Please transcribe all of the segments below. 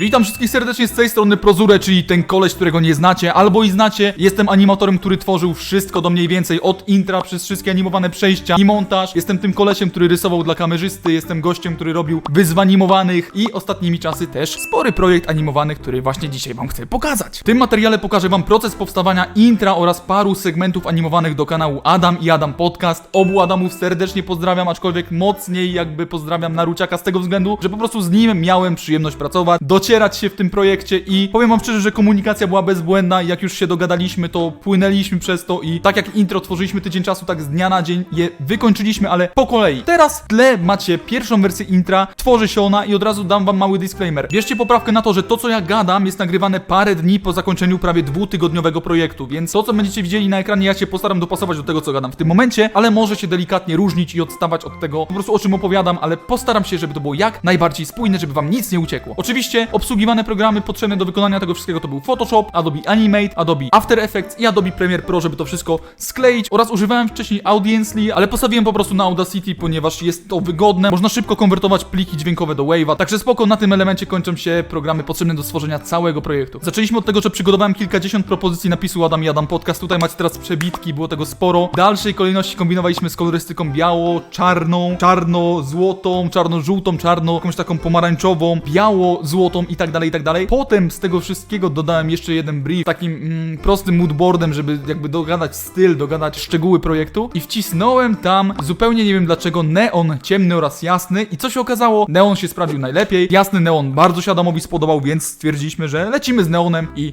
Witam wszystkich serdecznie z tej strony Prozure, czyli ten koleś, którego nie znacie, albo i znacie. Jestem animatorem, który tworzył wszystko do mniej więcej od intra przez wszystkie animowane przejścia i montaż. Jestem tym kolesiem, który rysował dla kamerzysty, jestem gościem, który robił wyzw animowanych i ostatnimi czasy też spory projekt animowany, który właśnie dzisiaj wam chcę pokazać. W tym materiale pokażę wam proces powstawania intra oraz paru segmentów animowanych do kanału Adam i Adam Podcast. Obu Adamów serdecznie pozdrawiam, aczkolwiek mocniej jakby pozdrawiam Naruciaka z tego względu, że po prostu z nim miałem przyjemność pracować, docierać się w tym projekcie i powiem wam szczerze, że komunikacja była bezbłędna i jak już się dogadaliśmy, to płynęliśmy przez to i tak jak intro tworzyliśmy tydzień czasu, tak z dnia na dzień je wykończyliśmy, ale po kolei. Teraz w tle macie pierwszą wersję intra, tworzy się ona i od razu dam wam mały disclaimer. Bierzcie poprawkę na to, że to co ja gadam jest nagrywane parę dni po zakończeniu prawie dwutygodniowego projektu, więc to co będziecie widzieli na ekranie ja się postaram dopasować do tego co gadam w tym momencie, ale może się delikatnie różnić i odstawać od tego po prostu o czym opowiadam, ale postaram się, żeby to było jak najbardziej spójne, żeby wam nic nie uciekło. Oczywiście obsługiwane programy potrzebne do wykonania tego wszystkiego to był Photoshop, Adobe Animate, Adobe After Effects i Adobe Premiere Pro, żeby to wszystko skleić oraz używałem wcześniej Audiensely, ale postawiłem po prostu na Audacity, ponieważ jest to wygodne. Można szybko konwertować pliki dźwiękowe do Wave'a, także spoko, na tym elemencie kończą się programy potrzebne do stworzenia całego projektu. Zaczęliśmy od tego, że przygotowałem kilkadziesiąt propozycji napisu Adam i Adam Podcast. Tutaj macie teraz przebitki, było tego sporo. W dalszej kolejności kombinowaliśmy z kolorystyką biało, czarną, czarno-złotą, czarno-żółtą, czarno, jakąś taką pomarańczową, biało-złotą i tak dalej, i tak dalej. Potem z tego wszystkiego dodałem jeszcze jeden brief, takim mm, prostym moodboardem, żeby jakby dogadać styl, dogadać szczegóły projektu i wcisnąłem tam zupełnie nie wiem dlaczego neon ciemny oraz jasny i co się okazało? Neon się sprawdził najlepiej, jasny neon bardzo się Adamowi spodobał, więc stwierdziliśmy, że lecimy z neonem i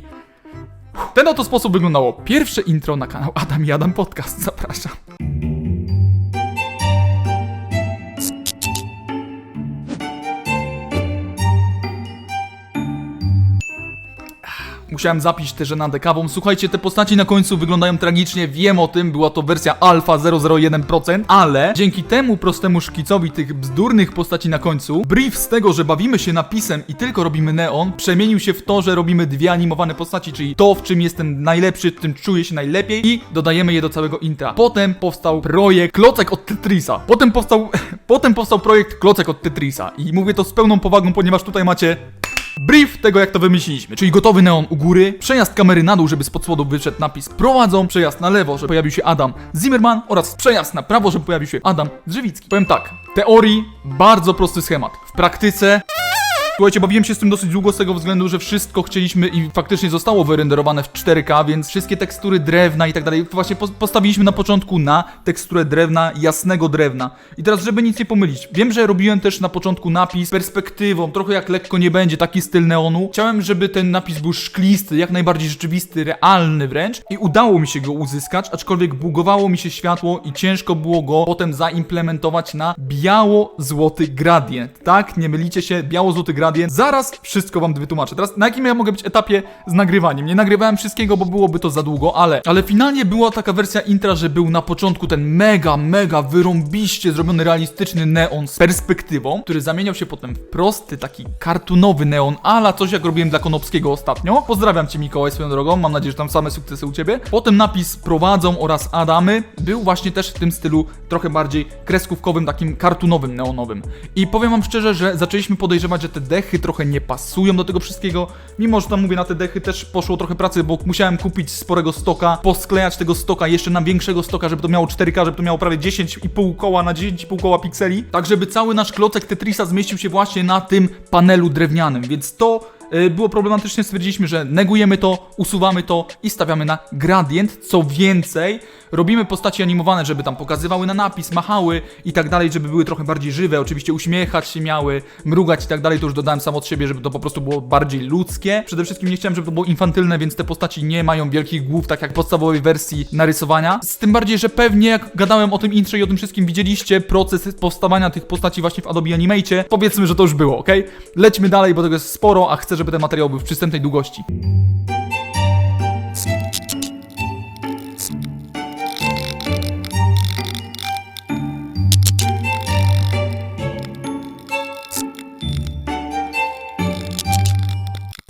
ten oto sposób wyglądało pierwsze intro na kanał Adam i Adam Podcast. Zapraszam. Musiałem zapić tę żenadę kawą. Słuchajcie, te postaci na końcu wyglądają tragicznie, wiem o tym, była to wersja alfa 001%, ale dzięki temu prostemu szkicowi tych bzdurnych postaci na końcu, brief z tego, że bawimy się napisem i tylko robimy neon, przemienił się w to, że robimy dwie animowane postaci, czyli to, w czym jestem najlepszy, w tym czuję się najlepiej i dodajemy je do całego intra. Potem powstał projekt Klocek od Tetrisa. Potem powstał, potem powstał projekt Klocek od Tetrisa i mówię to z pełną powagą, ponieważ tutaj macie Brief tego, jak to wymyśliliśmy, czyli gotowy neon u góry, przejazd kamery na dół, żeby spod spodu wyszedł napis prowadzą, przejazd na lewo, żeby pojawił się Adam Zimmerman oraz przejazd na prawo, żeby pojawił się Adam Drzewicki. Powiem tak, teorii bardzo prosty schemat, w praktyce... Słuchajcie, bawiłem się z tym dosyć długo z tego względu, że wszystko chcieliśmy i faktycznie zostało wyrenderowane w 4K, więc wszystkie tekstury drewna i tak dalej, właśnie pos- postawiliśmy na początku na teksturę drewna, jasnego drewna. I teraz, żeby nic nie pomylić, wiem, że robiłem też na początku napis perspektywą, trochę jak lekko nie będzie, taki styl neonu. Chciałem, żeby ten napis był szklisty, jak najbardziej rzeczywisty, realny wręcz i udało mi się go uzyskać, aczkolwiek bugowało mi się światło i ciężko było go potem zaimplementować na biało-złoty gradient. Tak, nie mylicie się, biało-złoty gradient. Zaraz wszystko wam wytłumaczę. Teraz na jakim ja mogę być etapie z nagrywaniem? Nie nagrywałem wszystkiego, bo byłoby to za długo, ale ale finalnie była taka wersja intra, że był na początku ten mega, mega wyrąbiście zrobiony realistyczny neon z perspektywą, który zamieniał się potem w prosty, taki kartunowy neon, ala coś jak robiłem dla Konopskiego ostatnio. Pozdrawiam cię Mikołaj swoją drogą, mam nadzieję, że tam same sukcesy u ciebie. Potem napis prowadzą oraz Adamy był właśnie też w tym stylu trochę bardziej kreskówkowym, takim kartunowym, neonowym. I powiem wam szczerze, że zaczęliśmy podejrzewać, że te dechy trochę nie pasują do tego wszystkiego, mimo że tam mówię, na te dechy też poszło trochę pracy, bo musiałem kupić sporego stoka, posklejać tego stoka jeszcze na większego stoka, żeby to miało 4K, żeby to miało prawie 10,5 koła na 10,5 koła pikseli, tak żeby cały nasz klocek Tetrisa zmieścił się właśnie na tym panelu drewnianym, więc to było problematycznie, stwierdziliśmy, że negujemy to, usuwamy to i stawiamy na gradient. Co więcej, robimy postaci animowane, żeby tam pokazywały na napis, machały i tak dalej, żeby były trochę bardziej żywe, oczywiście uśmiechać się miały, mrugać i tak dalej, to już dodałem sam od siebie, żeby to po prostu było bardziej ludzkie. Przede wszystkim nie chciałem, żeby to było infantylne, więc te postaci nie mają wielkich głów, tak jak podstawowej wersji narysowania. Z tym bardziej, że pewnie jak gadałem o tym intrze i o tym wszystkim, widzieliście proces powstawania tych postaci właśnie w Adobe Animate. Powiedzmy, że to już było, ok? Lećmy dalej, bo tego jest sporo, a chcę, żeby ten materiał był w przystępnej długości.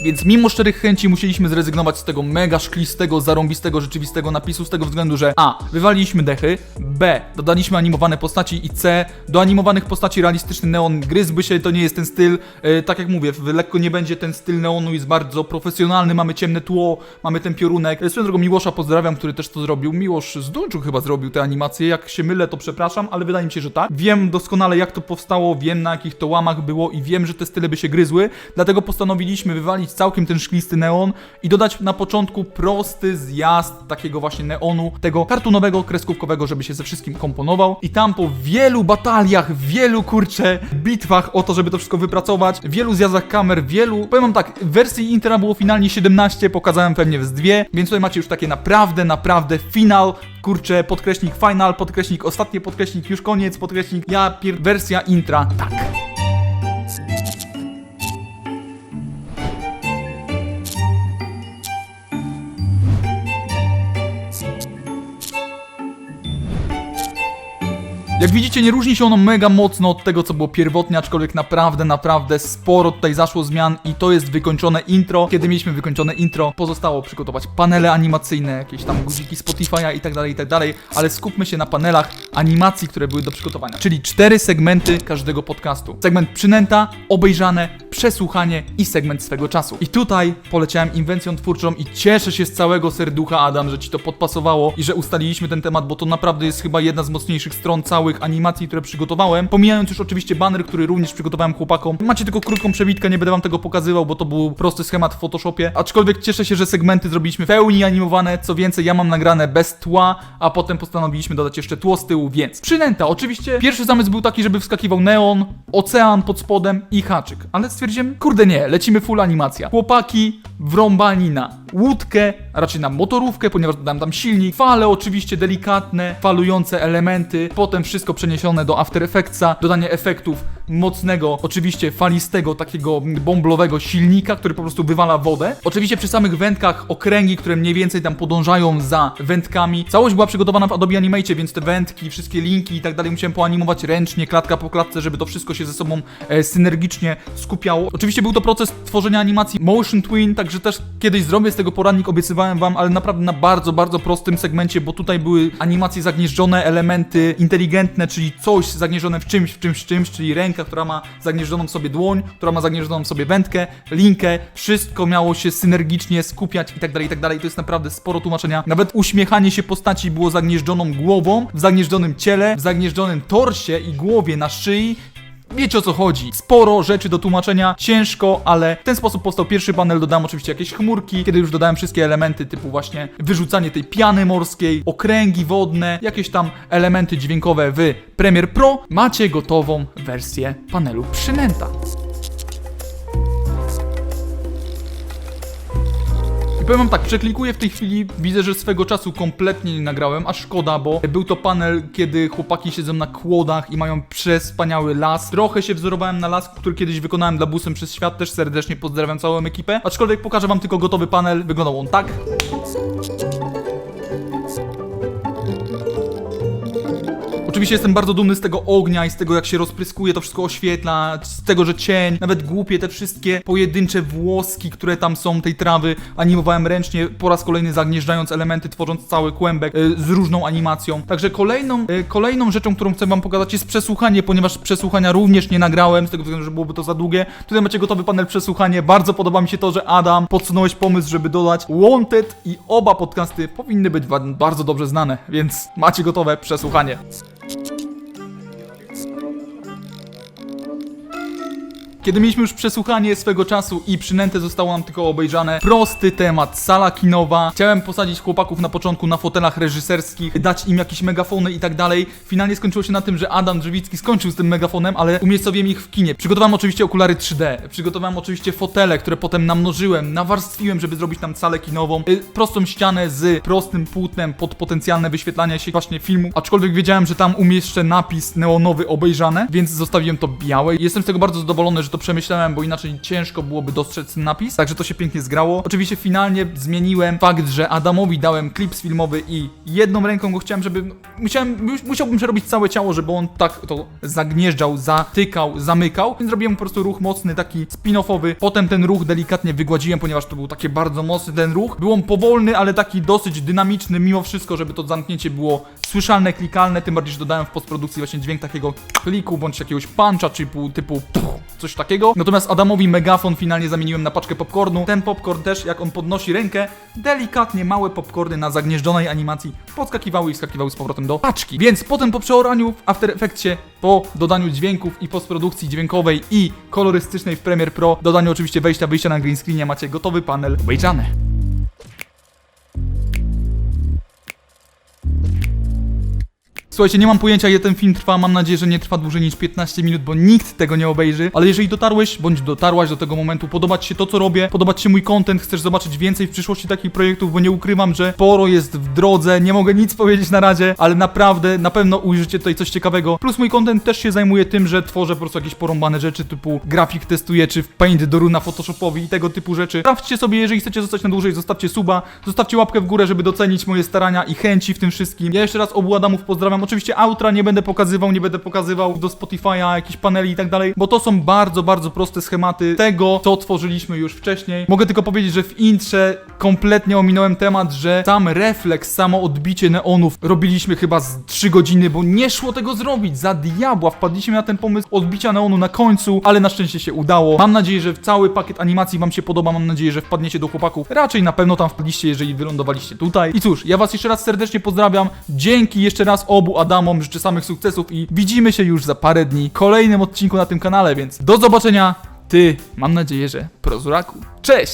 Więc mimo szczerych chęci musieliśmy zrezygnować z tego mega szklistego, zarąbistego, rzeczywistego napisu z tego względu, że a. Wywaliliśmy dechy, b. Dodaliśmy animowane postaci i c. Do animowanych postaci realistyczny neon gryzłby się, to nie jest ten styl. E, tak jak mówię, lekko nie będzie ten styl neonu, jest bardzo profesjonalny, mamy ciemne tło, mamy ten piorunek. E, Swoją drogą Miłosza pozdrawiam, który też to zrobił. Miłosz z Duńczu chyba zrobił te animacje, jak się mylę to przepraszam, ale wydaje mi się, że tak. Wiem doskonale jak to powstało, wiem na jakich to łamach było i wiem, że te style by się gryzły, dlatego postanowiliśmy wywalić całkiem ten szklisty neon i dodać na początku prosty zjazd takiego właśnie neonu, tego kartunowego, kreskówkowego, żeby się ze wszystkim komponował. I tam po wielu bataliach, wielu kurcze bitwach o to, żeby to wszystko wypracować, wielu zjazdach kamer, wielu, powiem wam tak, wersji Intera było finalnie 17, pokazałem pewnie z dwie, więc tutaj macie już takie naprawdę, naprawdę final, kurczę, podkreśnik final, podkreśnik ostatnie, podkreśnik już koniec, podkreśnik ja, pier... wersja intra, tak. Jak widzicie, nie różni się ono mega mocno od tego, co było pierwotnie, aczkolwiek naprawdę, naprawdę sporo tutaj zaszło zmian i to jest wykończone intro. Kiedy mieliśmy wykończone intro, pozostało przygotować panele animacyjne, jakieś tam guziki Spotify'a i tak dalej, i tak dalej, ale skupmy się na panelach animacji, które były do przygotowania. Czyli cztery segmenty każdego podcastu. Segment przynęta, obejrzane, przesłuchanie i segment swego czasu. I tutaj poleciałem inwencją twórczą i cieszę się z całego serducha, Adam, że ci to podpasowało i że ustaliliśmy ten temat, bo to naprawdę jest chyba jedna z mocniejszych stron całych animacji, które przygotowałem. Pomijając już oczywiście banner, który również przygotowałem chłopakom. Macie tylko krótką przebitkę, nie będę wam tego pokazywał, bo to był prosty schemat w Photoshopie. Aczkolwiek cieszę się, że segmenty zrobiliśmy w pełni animowane. Co więcej, ja mam nagrane bez tła, a potem postanowiliśmy dodać jeszcze tło z tyłu, więc przynęta. Oczywiście pierwszy zamysł był taki, żeby wskakiwał neon, ocean pod spodem i haczyk. Ale stwierdziłem, kurde nie, lecimy full animacja. Chłopaki wrąbani na łódkę, a raczej na motorówkę, ponieważ dodałem tam silnik, fale oczywiście delikatne, falujące elementy, potem wszystko przeniesione do After Effectsa, dodanie efektów mocnego, oczywiście falistego, takiego bąblowego silnika, który po prostu wywala wodę. Oczywiście przy samych wędkach okręgi, które mniej więcej tam podążają za wędkami. Całość była przygotowana w Adobe Animate, więc te wędki, wszystkie linki i tak dalej musiałem poanimować ręcznie, klatka po klatce, żeby to wszystko się ze sobą e, synergicznie skupiało. Oczywiście był to proces tworzenia animacji Motion Twin, także też kiedyś zrobię z tego poradnik, obiecywałem wam, ale naprawdę na bardzo, bardzo prostym segmencie, bo tutaj były animacje zagnieżdżone, elementy inteligentne, czyli coś zagnieżdżone w czymś, w czymś, w czymś, czyli ręka, która ma zagnieżdżoną sobie dłoń, która ma zagnieżdżoną sobie wędkę, linkę, wszystko miało się synergicznie skupiać i tak dalej, i tak dalej. To jest naprawdę sporo tłumaczenia. Nawet uśmiechanie się postaci było zagnieżdżoną głową, w zagnieżdżonym ciele, w zagnieżdżonym torsie i głowie na szyi Wiecie o co chodzi. Sporo rzeczy do tłumaczenia, ciężko, ale w ten sposób powstał pierwszy panel. Dodałem oczywiście jakieś chmurki, kiedy już dodałem wszystkie elementy typu właśnie wyrzucanie tej piany morskiej, okręgi wodne, jakieś tam elementy dźwiękowe w Premiere Pro. Macie gotową wersję panelu przynęta. I powiem wam tak, przeklikuję w tej chwili, widzę, że swego czasu kompletnie nie nagrałem, a szkoda, bo był to panel, kiedy chłopaki siedzą na kłodach i mają przespaniały las. Trochę się wzorowałem na las, który kiedyś wykonałem dla busem przez świat, też serdecznie pozdrawiam całą ekipę. Aczkolwiek pokażę wam tylko gotowy panel, wyglądał on tak. Oczywiście jestem bardzo dumny z tego ognia i z tego jak się rozpryskuje, to wszystko oświetla, z tego, że cień, nawet głupie te wszystkie pojedyncze włoski, które tam są, tej trawy, animowałem ręcznie, po raz kolejny zagnieżdżając elementy, tworząc cały kłębek y, z różną animacją. Także kolejną, y, kolejną rzeczą, którą chcę wam pokazać jest przesłuchanie, ponieważ przesłuchania również nie nagrałem, z tego względu, że byłoby to za długie. Tutaj macie gotowy panel przesłuchanie, bardzo podoba mi się to, że Adam podsunąłeś pomysł, żeby dodać Wanted i oba podcasty powinny być bardzo dobrze znane, więc macie gotowe przesłuchanie. Kiedy mieliśmy już przesłuchanie swego czasu i przynętę zostało nam tylko obejrzane, prosty temat, sala kinowa. Chciałem posadzić chłopaków na początku na fotelach reżyserskich, dać im jakieś megafony i tak dalej. Finalnie skończyło się na tym, że Adam Drzewicki skończył z tym megafonem, ale umiejscowiłem ich w kinie. Przygotowałem oczywiście okulary 3D, przygotowałem oczywiście fotele, które potem namnożyłem, nawarstwiłem, żeby zrobić tam salę kinową, y, prostą ścianę z prostym płótnem pod potencjalne wyświetlanie się właśnie filmu, aczkolwiek wiedziałem, że tam umieszczę napis neonowy obejrzane, więc zostawiłem to białe. Jestem z tego bardzo zadowolony, że to przemyślałem, bo inaczej ciężko byłoby dostrzec napis, także to się pięknie zgrało. Oczywiście finalnie zmieniłem fakt, że Adamowi dałem klips filmowy i jedną ręką go chciałem, żeby... Musiałem, mus- musiałbym przerobić całe ciało, żeby on tak to zagnieżdżał, zatykał, zamykał, więc zrobiłem po prostu ruch mocny, taki spin-offowy. Potem ten ruch delikatnie wygładziłem, ponieważ to był taki bardzo mocny ten ruch. Był on powolny, ale taki dosyć dynamiczny mimo wszystko, żeby to zamknięcie było słyszalne, klikalne, tym bardziej, że dodałem w postprodukcji właśnie dźwięk takiego kliku, bądź jakiegoś puncha, typu, typu puch, coś takiego. Natomiast Adamowi megafon finalnie zamieniłem na paczkę popcornu. Ten popcorn też, jak on podnosi rękę, delikatnie małe popcorny na zagnieżdżonej animacji podskakiwały i skakiwały z powrotem do paczki. Więc potem po przeoraniu w After Effectsie, po dodaniu dźwięków i postprodukcji dźwiękowej i kolorystycznej w Premiere Pro, dodaniu oczywiście wejścia, wyjścia na green screenie, macie gotowy panel obejrzany. Słuchajcie, nie mam pojęcia ile ten film trwa, mam nadzieję, że nie trwa dłużej niż 15 minut, bo nikt tego nie obejrzy, ale jeżeli dotarłeś, bądź dotarłaś do tego momentu, podoba Ci się to, co robię, podoba Ci się mój content, chcesz zobaczyć więcej w przyszłości takich projektów, bo nie ukrywam, że sporo jest w drodze, nie mogę nic powiedzieć na razie, ale naprawdę, na pewno ujrzycie tutaj coś ciekawego, plus mój content też się zajmuje tym, że tworzę po prostu jakieś porąbane rzeczy, typu grafik testuję, czy w Paint do runa Photoshopowi i tego typu rzeczy. Sprawdźcie sobie, jeżeli chcecie zostać na dłużej, zostawcie suba, zostawcie łapkę w górę, żeby docenić moje starania i chęci w tym wszystkim. Ja jeszcze raz obu Adamów pozdrawiam. Oczywiście outra nie będę pokazywał, nie będę pokazywał do Spotify'a jakichś paneli i tak dalej, bo to są bardzo, bardzo proste schematy tego, co tworzyliśmy już wcześniej. Mogę tylko powiedzieć, że w intrze kompletnie ominąłem temat, że sam refleks, samo odbicie neonów robiliśmy chyba z 3 godziny, bo nie szło tego zrobić. Za diabła wpadliśmy na ten pomysł odbicia neonu na końcu, ale na szczęście się udało. Mam nadzieję, że cały pakiet animacji wam się podoba. Mam nadzieję, że wpadniecie do chłopaków. Raczej na pewno tam wpadliście, jeżeli wylądowaliście tutaj. I cóż, ja was jeszcze raz serdecznie pozdrawiam. Dzięki jeszcze raz Adamom. Życzę samych sukcesów i widzimy się już za parę dni w kolejnym odcinku na tym kanale, więc do zobaczenia. Ty, mam nadzieję, że prozuraku. Cześć!